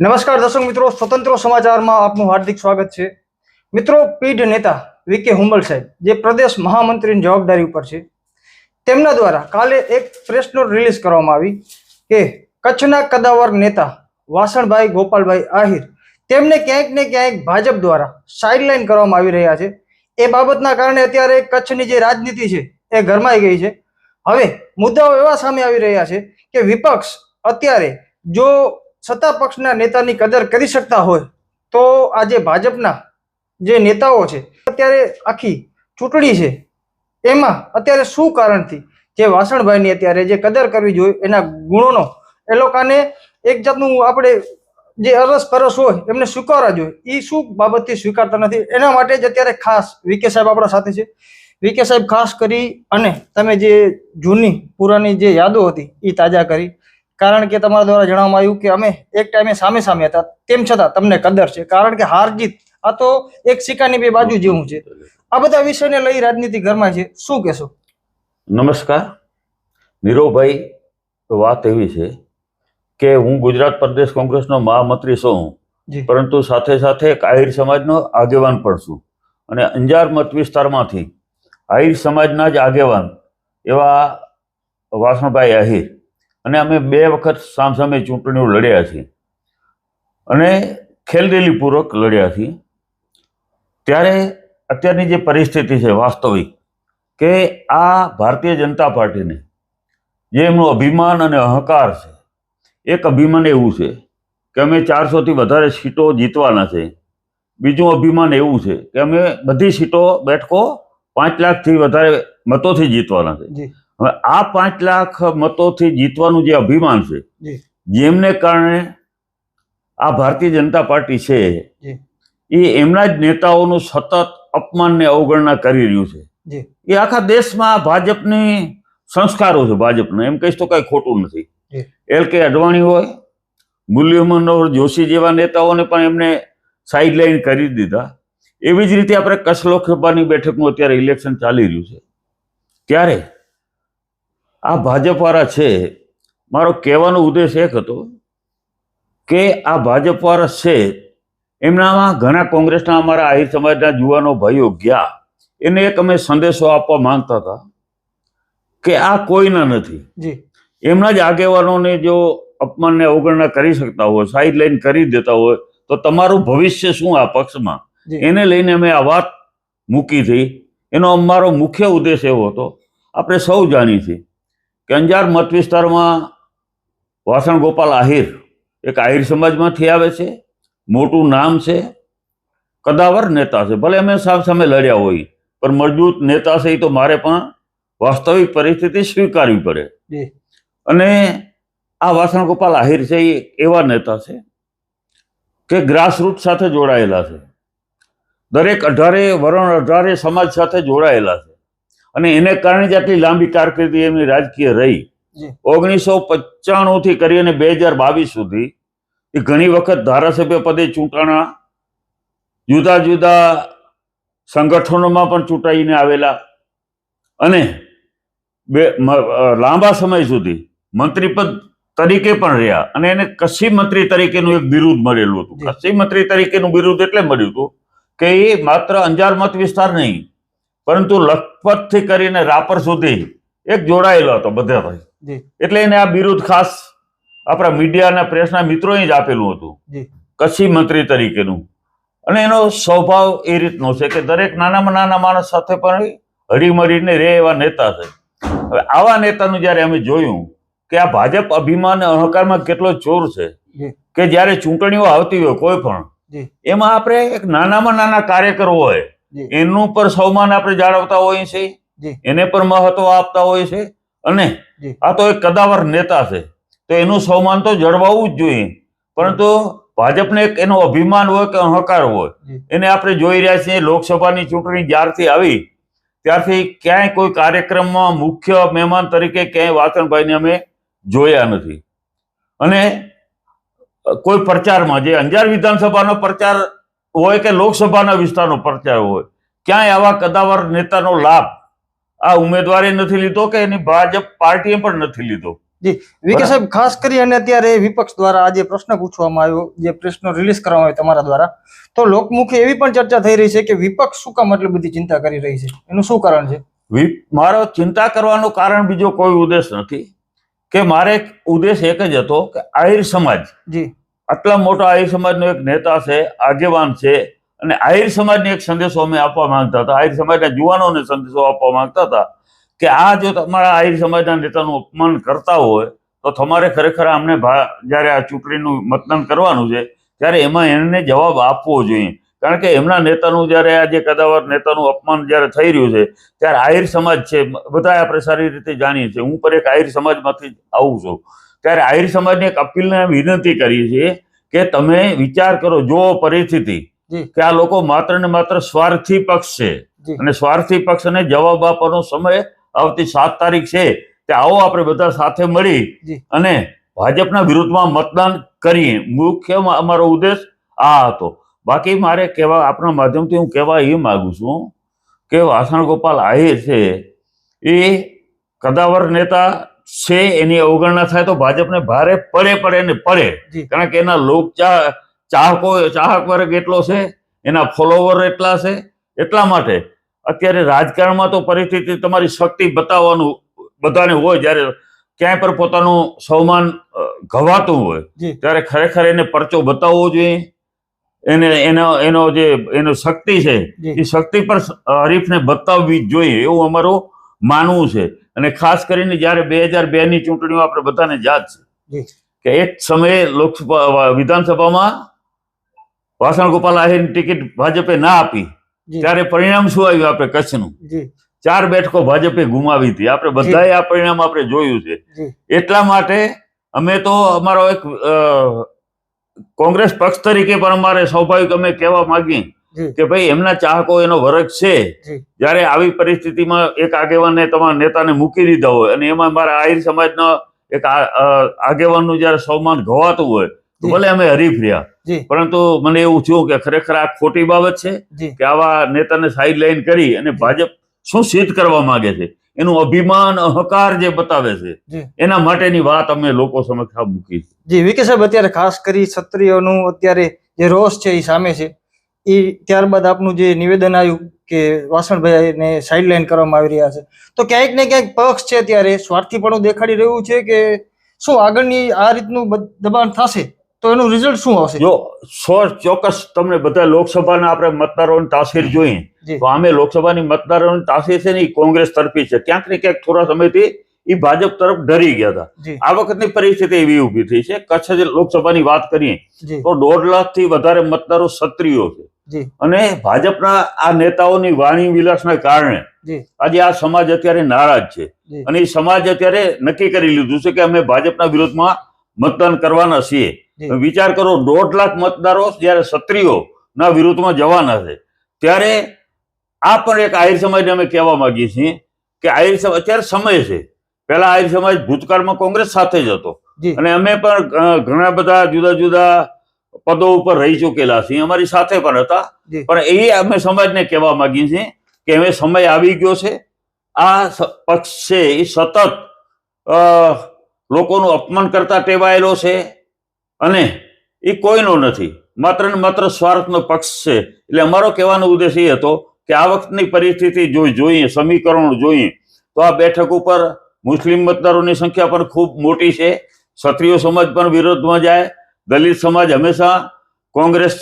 નમસ્કાર દર્શક મિત્રો, સ્વતંત્ર સમાચારમાં આપનું હાર્દિક સ્વાગત છે. મિત્રો, પીઢ નેતા વીકે હુંબલ સાહેબ, જે પ્રદેશ મહામંત્રીની જવાબદારી ઉપર છે, તેમના દ્વારા કાલે એક પ્રેસ નોટ રિલીઝ કરવામાં આવી કે કચ્છના કદાવર નેતા વાસણભાઈ ગોપાલભાઈ આહિર, તેમને ક્યાંક ને ક્યાંક ભાજપ દ્વારા સાઇડલાઇન કરવામાં આવી રહ્યા છે. એ બાબતના કારણે અત્યારે કચ્છની જે રાજનીતિ છે, એ ગરમાઈ ગઈ છે. હવે મુદ્દાઓ એવા સામે આવી રહ્યા છે કે વિપક્ષ અત્યારે જો સત્તા પક્ષના નેતાની કદર કરી શકતા હોય તો આજે ભાજપના જે નેતાઓ છે, અત્યારે આખી ચૂંટણી છે, એમાં અત્યારે શું કારણથી? જે વાસણભાઈની અત્યારે જે કદર કરવી જોઈએ, એના ગુણોનો એ લોકોને એક જાતનું આપણે જે અરસ પરસ હોય, એમને સ્વીકારવા જોઈએ. એ શું બાબતથી સ્વીકારતા નથી? એના માટે જ અત્યારે ખાસ વીકે સાહેબ આપણા સાથે છે. વીકે સાહેબ ખાસ કરી અને તમે જે જૂની પુરાની જે યાદો હતી એ તાજા કરી. કારણ કે તમારા દ્વારા જણાવવામાં આવ્યું કે અમે એક ટાઈમે સામે સામે હતા. તેમ છતાં તમને કદર છે. કારણ કે હાર જીત આ તો એક સિક્કાની બે બાજુ જેવું છે. આ બધા વિષયને લઈ રાજનીતિ ઘરમાં છે. શું કહેશો? નમસ્કાર. નીરવભાઈ વાત એવી છે કે હું ગુજરાત પ્રદેશ કોંગ્રેસનો મહામંત્રી છું. પરંતુ સાથે સાથે એક આહિર સમાજનો આગેવાન પણ છું. અને અંજાર મત વિસ્તારમાંથી આહિર સમાજના જ આગેવાન એવા વાસણભાઈ આહિર અને અમે બે વખત સામસામે ચૂંટણીઓ લડ્યા છીએ. અને ખેલદિલીપૂર્વક લડ્યા છીએ. ત્યારે અત્યારની જે પરિસ્થિતિ છે વાસ્તવિક, કે આ ભારતીય જનતા પાર્ટીને જે એમનું અભિમાન અને અહંકાર છે, એક અભિમાન એવું છે કે અમે ચારસોથી વધારે સીટો જીતવાના છે. બીજું અભિમાન એવું છે કે અમે બધી સીટો બેઠકો પાંચ લાખથી વધારે મતોથી જીતવાના છે. હવે આ પાંચ લાખ મતોથી જીતવાનું જે અભિમાન છે જેમને કારણે આ ભારતીય જનતા પાર્ટી છે એ એમના જ નેતાઓનું સતત અપમાન ને અવગણના કરી રહ્યું છે. એ આખા દેશમાં ભાજપની સંસ્કારો છે ભાજપના. એમ કહીશ તો કઈ ખોટું નથી. એલ કે અડવાણી હોય મુરલી મનોહર જોશી જેવા નેતાઓને પણ એમને સાઇડલાઇન કરી દીધા. એવી જ રીતે આપણે કચ્છ લોકસભાની બેઠકનું અત્યારે ઇલેક્શન ચાલી રહ્યું છે. ત્યારે આ ભાજપવાળા છે. મારો કહેવાનો ઉદ્દેશ એક હતો કે આ ભાજપવાળા છે એમનામાં ઘણા કોંગ્રેસના અમારા આહિર સમાજના યુવાનો ભાઈઓ ગયા. એને એક અમે સંદેશો આપવા માંગતા હતા કે આ કોઈના નથી. એમના જ આગેવાનોને જો અપમાનને અવગણના કરી શકતા હોય સાઈડ લાઈન કરી દેતા હોય તો તમારું ભવિષ્ય શું આ પક્ષમાં? એને લઈને અમે આ વાત મૂકી હતી. એનો અમારો મુખ્ય ઉદ્દેશ એવો હતો. આપણે સૌ જાણીએ છીએ કે અંજાર મત વિસ્તારમાં વાસણ ગોપાલ આહિર એક આહિર સમાજમાંથી આવે છે મોટું નામ છે કદાવર નેતા છે. ભલે અમે સામ સામે લડ્યા હોય પણ મજબૂત નેતા છે એ તો મારે પણ વાસ્તવિક પરિસ્થિતિ સ્વીકારવી પડે. અને આ વાસણ ગોપાલ આહિર છે એ એવા નેતા છે કે ગ્રાસરૂટ સાથે જોડાયેલા છે. દરેક અઢારે વરણ અઢારે સમાજ સાથે જોડાયેલા છે. અને એને કારણે જ આટલી લાંબી કારકિર્દી એમની રાજકીય રહી. ઓગણીસો પંચાણું થી કરી અને બે હજાર બાવીસ સુધી એ ઘણી વખત ધારાસભ્ય પદે ચૂંટાણા જુદા જુદા સંગઠનોમાં પણ ચૂંટાઈને આવેલા અને બે લાંબા સમય સુધી મંત્રીપદ તરીકે પણ રહ્યા અને એને કશી મંત્રી તરીકેનું એક બિરુદ મળેલું હતું. કશી મંત્રી તરીકેનું બિરુદ એટલે મળ્યું હતું કે એ માત્ર અંજાર મત વિસ્તાર નહીં પરંતુ લખપતથી કરીને રાપર સુધી એક જોડાયેલો હતો બધા ભાઈ. એટલે એને આ બિરુદ ખાસ આપણા મીડિયાના પ્રેસના મિત્રોએ જ આપેલું હતું. કચ્છી મંત્રી તરીકેનું. અને એનો સ્વભાવ એ રીતનો છે કે દરેક નાનામાં નાના માણસ સાથે પણ હળીમળીને રે એવા નેતા છે. હવે આવા નેતાનું જ્યારે અમે જોયું કે આ ભાજપ અભિમાન અહંકારમાં કેટલો ચોર છે કે જ્યારે ચૂંટણીઓ આવતી હોય કોઈ પણ એમાં આપણે એક નાનામાં નાના કાર્યકર હોય એનું પર સૌમાન આપણે જાળવતા હોઈએ છીએ એને પણ મહત્વ આપતા હોય છે અને આ તો એક કદાવર નેતા છે તો એનું સૌમાન તો જળવાવું જ જોઈએ. પરંતુ ભાજપને એક એનો અભિમાન હોય કે અહંકાર હોય એને આપણે જોઈ રહ્યા છીએ લોકસભાની ચૂંટણી જ્યારથી આવી ત્યારથી ક્યાંય કોઈ કાર્યક્રમમાં મુખ્ય મહેમાન તરીકે ક્યાંય વાસણભાઈને અમે જોયા નથી. અને કોઈ પ્રચારમાં જે અંજાર વિધાનસભાનો પ્રચાર હોય કે લોકસભાના વિસ્તારનો પ્રચાર હોય ક્યાંય આવા કદાવર નેતાનો લાભ આ ઉમેદવારે નથી લીધો કે એની ભાજપ પાર્ટીએ પણ નથી લીધો? વિકે બરાબર. સાહેબ ખાસ કરી અને અત્યારે વિપક્ષ દ્વારા આજે પ્રશ્ન પૂછવામાં આવ્યો જે પ્રશ્ન રિલીઝ કરવામાં આવ્યો તમારા દ્વારા તો લોકમુખી એવી પણ ચર્ચા થઈ રહી છે કે વિપક્ષ શું કામ એટલી બધી ચિંતા કરી રહી છે? એનું શું કારણ છે? મારો ચિંતા કરવાનું કારણ બીજો કોઈ ઉદ્દેશ નથી કે મારે એક ઉદ્દેશ એક જ હતો કે આહિર સમાજ જી. આટલા મોટા આહિર સમાજનો એક નેતા છે, આગેવાન છે અને આહિર સમાજને એક સંદેશો અમે આપવા માંગતા હતા. આહિર સમાજના યુવાનોને સંદેશો આપવા માંગતા હતા કે આ જો તમારા આહિર સમાજના નેતાનું અપમાન કરતા હોય, તો તમારે ખરેખર અમને જ્યારે આ ચૂંટણીનું મતદાન કરવાનું છે, ત્યારે એમાં એને જવાબ આપવો જોઈએ. કારણ કે એમના નેતાનું જ્યારે જે કદાવર નેતાનું અપમાન જ્યારે થઈ રહ્યું છે, ત્યારે આહિર સમાજ છે બધા આપણે સારી રીતે જાણીએ છીએ. હું પણ એક આહિર સમાજમાંથી આવું છું. ત્યારે આહિર સમાજને એક અપીલને વિનંતી કરીએ છીએ કે તમે વિચાર કરો જો પરિસ્થિતિ કે આ લોકો માત્ર ને માત્ર સ્વાર્થી પક્ષ છે અને સ્વાર્થી પક્ષને જવાબ આપવાનો સમય આવતી સાત તારીખ છે તે આવો આપણે બધા સાથે મળી અને ભાજપના વિરુદ્ધમાં મતદાન કરીએ. મુખ્ય અમારો ઉદ્દેશ આ હતો. બાકી મારે કહેવા આપણા માધ્યમથી હું કહેવા એ માગુ છું કે વાસણ ગોપાલ આહિર છે એ કદાવર નેતા છે એની અવગણના થાય તો ભાજપને ભારે પડે પડે ને પડે કારણ કે એના લોક ચાહ ચાહકો ચાહક વર્ગ એટલો છે એના ફોલોવર એટલા છે એટલા માટે. અત્યારે રાજકારણમાં તો પરિસ્થિતિ તમારી શક્તિ બતાવવાનું બધાને હોય જ્યારે ક્યાંય પર પોતાનું સૌમાન ઘવાતું હોય ત્યારે ખરેખર એને પરચો બતાવવો જોઈએ. એને એનો એનો જે એનો શક્તિ છે એ શક્તિ પર હરીફને બતાવવી જોઈએ. એવું અમારું માનવું છે. અને ખાસ કરીને જ્યારે બે હજાર બે ની ચૂંટણીઓ આપણે બધાને યાદ. છે કે એક સમયે લોકસભા વિધાનસભામાં વાસણ ગોપાલ આહિરની ટિકિટ ભાજપે ના આપી. ત્યારે પરિણામ શું આવ્યું આપણે કચ્છનું? ચાર બેઠકો ભાજપે ગુમાવી હતી. આપણે બધાએ આ પરિણામ આપણે જોયું છે. એટલા માટે અમે તો અમારો એક કોંગ્રેસ પક્ષ તરીકે પણ અમારે સ્વાભાવિક અમે કહેવા માંગીએ કે ભાઈ એમના ચાહકો એનો વર્ગ છે. જ્યારે આવી પરિસ્થિતિમાં એક આગેવાનને તમારા નેતાને મૂકી દીધા હોય અને એમાં મારા આહિર સમાજના એક આગેવાનનું જ્યારે સન્માન ઘવાતું હોય તો ભલે અમે હરીફ રહ્યા. પરંતુ મને એવું થયું કે ખરેખર આ ખોટી બાબત છે કે આવા નેતાને સાઈડ લાઈન કરી અને ભાજપ શું સિદ્ધ કરવા માંગે છે? એનું અભિમાન અહંકાર જે બતાવે છે એના માટેની વાત અમે લોકો સમક્ષ મૂકી છે. જી વિકે સાહેબ અત્યારે ખાસ કરી ક્ષત્રિયોનું અત્યારે જે રોષ છે એ સામે છે. એ ત્યારબાદ આપનું જે નિવેદન આવ્યું કે વાસણભાઈને સાઇડલાઇન કરવામાં આવી રહ્યા છે. તો ક્યાંક ને ક્યાંક પક્ષ છે ત્યારે સ્વાર્થીપણું દેખાડી રહ્યું છે કે શું આગળની આ રીતનું દબાણ થશે? તો એનું રિઝલ્ટ શું આવશે? જો સો ચોક્કસ તમને બધા લોકસભાના આપણે મતદારોની તાસીર જોઈએ તો અમે લોકસભાની મતદારોની તાસીર છે ને એ કોંગ્રેસ તરફી છે. ક્યાંક ને ક્યાંક થોડા સમયથી એ ભાજપ તરફ ડરી ગયા હતા. આ વખતની પરિસ્થિતિ એવી ઊભી થઈ છે. કચ્છ જે લોકસભાની વાત કરીએ તો દોઢ લાખથી વધારે મતદારો ક્ષત્રિયો છે. અને ભાજપના આ નેતાઓની વાણી વિલાસના કારણે આજે આ સમાજ અત્યારે નારાજ છે. અને એ સમાજ અત્યારે નક્કી કરી લીધું છે કે અમે ભાજપના વિરોધમાં મતદાન કરવાના છીએ. વિચાર કરો દોઢ લાખ મતદારો જ્યારે ક્ષત્રિયો ના વિરોધમાં જવાના છે ત્યારે આ પણ એક આહિર સમાજને અમે કહેવા માંગીએ છીએ કે આહિર સમાજ અત્યારે સમય છે. પહેલા આહિર સમાજ ભૂતકાળમાં કોંગ્રેસ સાથે જ હતો. અને અમે પણ ઘણા બધા જુદા જુદા પદો ઉપર રહી ચૂકેલા છીએ અમારી સાથે પણ હતા. પણ એ અમે સમાજને કહેવા માંગીએ છીએ કે હવે સમય આવી ગયો છે. આ પક્ષ છે એ સતત લોકોનું અપમાન કરતા ટેવાયેલો છે અને એ કોઈનો નથી. માત્ર ને માત્ર સ્વાર્થનો પક્ષ છે. એટલે અમારો કહેવાનો ઉદ્દેશ એ હતો કે આ વખતની પરિસ્થિતિ જોઈ જોઈએ સમીકરણો જોઈએ. તો આ બેઠક ઉપર મુસ્લિમ મતદારોની સંખ્યા પણ ખૂબ મોટી છે. ક્ષત્રિય સમાજ પણ વિરોધમાં જાય. દલિત સમાજ હંમેશા કોંગ્રેસ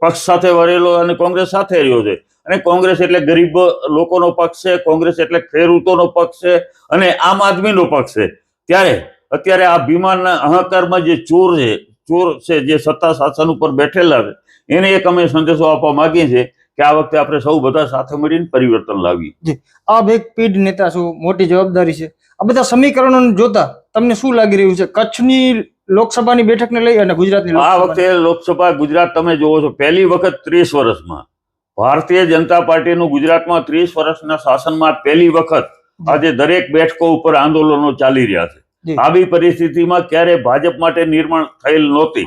પક્ષ સાથે વરેલો અને કોંગ્રેસ સાથે રહ્યો છે. અને કોંગ્રેસ એટલે ગરીબ લોકોનો પક્ષ છે, કોંગ્રેસ એટલે ખેડૂતોનો પક્ષ છે અને આમ આદમીનો પક્ષ છે. ત્યારે અત્યારે આ ભીમાનના અહંકારમાં જે ચોર છે ચોર છે જે સત્તા શાસન ઉપર બેઠેલા છે, એને એક અમે સંદેશો આપવા માંગીએ છીએ કે આ વખતે આપણે સૌ બધા સાથે મળીને પરિવર્તન લાવીએ. આપ એક પીઢ નેતા છો મોટી જવાબદારી છે? આ બધા સમીકરણોને જોતા તમને શું લાગી રહ્યું છે? કચ્છની લોકસભાની બેઠકને લઈ અને ગુજરાતની આ વખતે લોકસભા ગુજરાત તમે જોવો છો પહેલી વખત ત્રીસ વર્ષમાં. ભારતીય જનતા પાર્ટીનું ગુજરાતમાં ત્રીસ વર્ષના શાસનમાં પહેલી વખત આજે દરેક બેઠકો ઉપર આંદોલનો ચાલી રહ્યા છે. આવી પરિસ્થિતિમાં ક્યારે ભાજપ માટે નિર્માણ થયેલ નહોતી.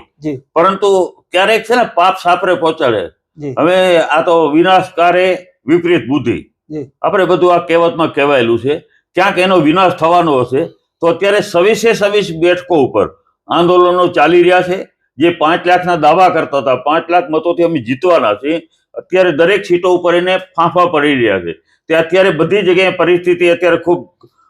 પરંતુ ક્યારેક છે ને પાપ સાપરે પહોંચાડે. હવે આ તો વિનાશકારે વિપરીત બુદ્ધિ. આપણે બધું આ કહેવતમાં કહેવાયેલું છે. ક્યાંક એનો વિનાશ થવાનો હશે તો અત્યારે સવીસે સવીસ બેઠકો ઉપર આંદોલનો ચાલી રહ્યા છે. જે પાંચ લાખના દાવા કરતા હતા. પાંચ લાખ મતોથી અમે જીતવાના છીએ. અત્યારે દરેક સીટો ઉપર એને ફાંફા પડી રહ્યા છે. તે અત્યારે બધી જગ્યાએ પરિસ્થિતિ અત્યારે ખૂબ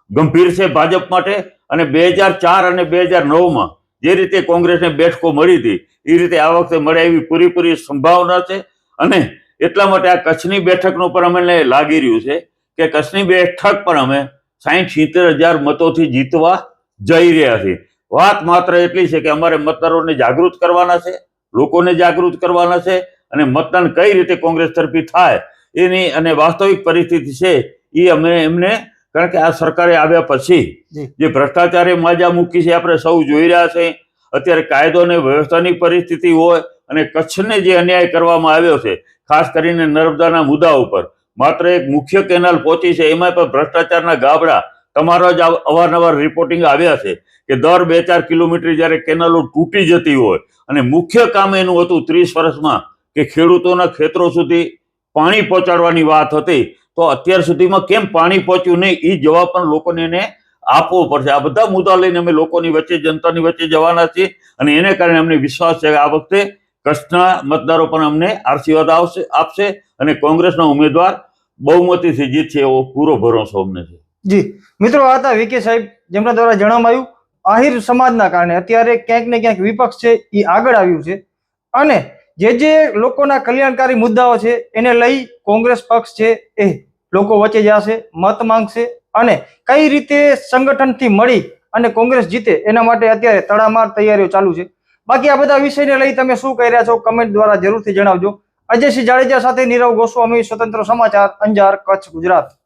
ગંભીર છે ભાજપ માટે. અને બે હજાર ચાર અને બે હજાર નવમાં જે રીતે કોંગ્રેસને બેઠકો મળી હતી, એ રીતે આ વખતે મળે એવી પૂરેપૂરી સંભાવના છે. અને એટલા માટે આ કચ્છની બેઠકનું પણ અમને લાગી રહ્યું છે કે કચ્છની બેઠક પણ અમે સાહીઠ સિત્તેર હજાર મતોથી જીતવા જઈ રહ્યા છીએ. વાત માત્ર એટલી છે કે અમારે મતદારોને જાગૃત કરવાના છે લોકોને જાગૃત કરવાના છે અને મતદાન કઈ રીતે કોંગ્રેસ તરફી થાય એની અને વાસ્તવિક પરિસ્થિતિ છે એ અમે એમને કારણ કે આ સરકારે આવ્યા પછી જી. ભ્રષ્ટાચારે માજા મૂકી છે આપણે સૌ જોઈ રહ્યા છે અત્યારે કાયદો અને વ્યવસ્થાની પરિસ્થિતિ હોય અને કચ્છને જે અન્યાય કરવામાં આવ્યો છે ખાસ કરીને નર્મદાના મુદ્દા ઉપર માત્ર એક મુખ્ય કેનાલ પહોંચી છે એમાં પણ ભ્રષ્ટાચારના ગાબડા તમારા જ અવારનવાર રિપોર્ટિંગ આવ્યા છે કે દર બે ચાર કિલોમીટર જ્યારે કેનાલો તૂટી જતી હોય અને મુખ્ય કામ એનું હતું ત્રીસ વર્ષમાં કે ખેડૂતોના ખેતરો સુધી પાણી પહોંચાડવાની વાત હતી, તો અત્યાર સુધીમાં કેમ પાણી પહોંચ્યું નહીં એ જવાબ પણ લોકોને એને આપવો પડશે. આ બધા મુદ્દા લઈને અમે લોકોની વચ્ચે, જનતાની વચ્ચે જવાના છીએ અને એને કારણે અમને વિશ્વાસ છે કે આ વખતે કચ્છના મતદારો પણ અમને આશીર્વાદ આવશે, આપશે અને કોંગ્રેસના ઉમેદવાર બહુમતીથી જીતશે એવો પૂરો ભરોસો અમને છે. જી. મિત્રો હતા વીકે સાહેબ, જેમના દ્વારા જણાવાયું આહિર સમાજના કારણે અત્યારે ક્યાંક ને ક્યાંક વિપક્ષ છે એ આગળ આવ્યું છે. અને જે જે લોકોના કલ્યાણકારી મુદ્દાઓ છે, એને લઈ કોંગ્રેસ પક્ષ છે, એ લોકો વચ્ચે જશે, મત માંગશે. અને કઈ રીતે સંગઠનથી મળી અને કોંગ્રેસ જીતે, એના માટે અત્યારે તડામાર તૈયારીઓ ચાલુ છે. બાકી આ બધા વિષયને લઈ તમે શું કહી રહ્યા છો, કમેન્ટ દ્વારા જરૂરથી જણાવજો. અજયસિંહ જાડેજા સાથે નીરવ ગોસ્વામી, સ્વતંત્ર સમાચાર, અંજાર, કચ્છ, ગુજરાત.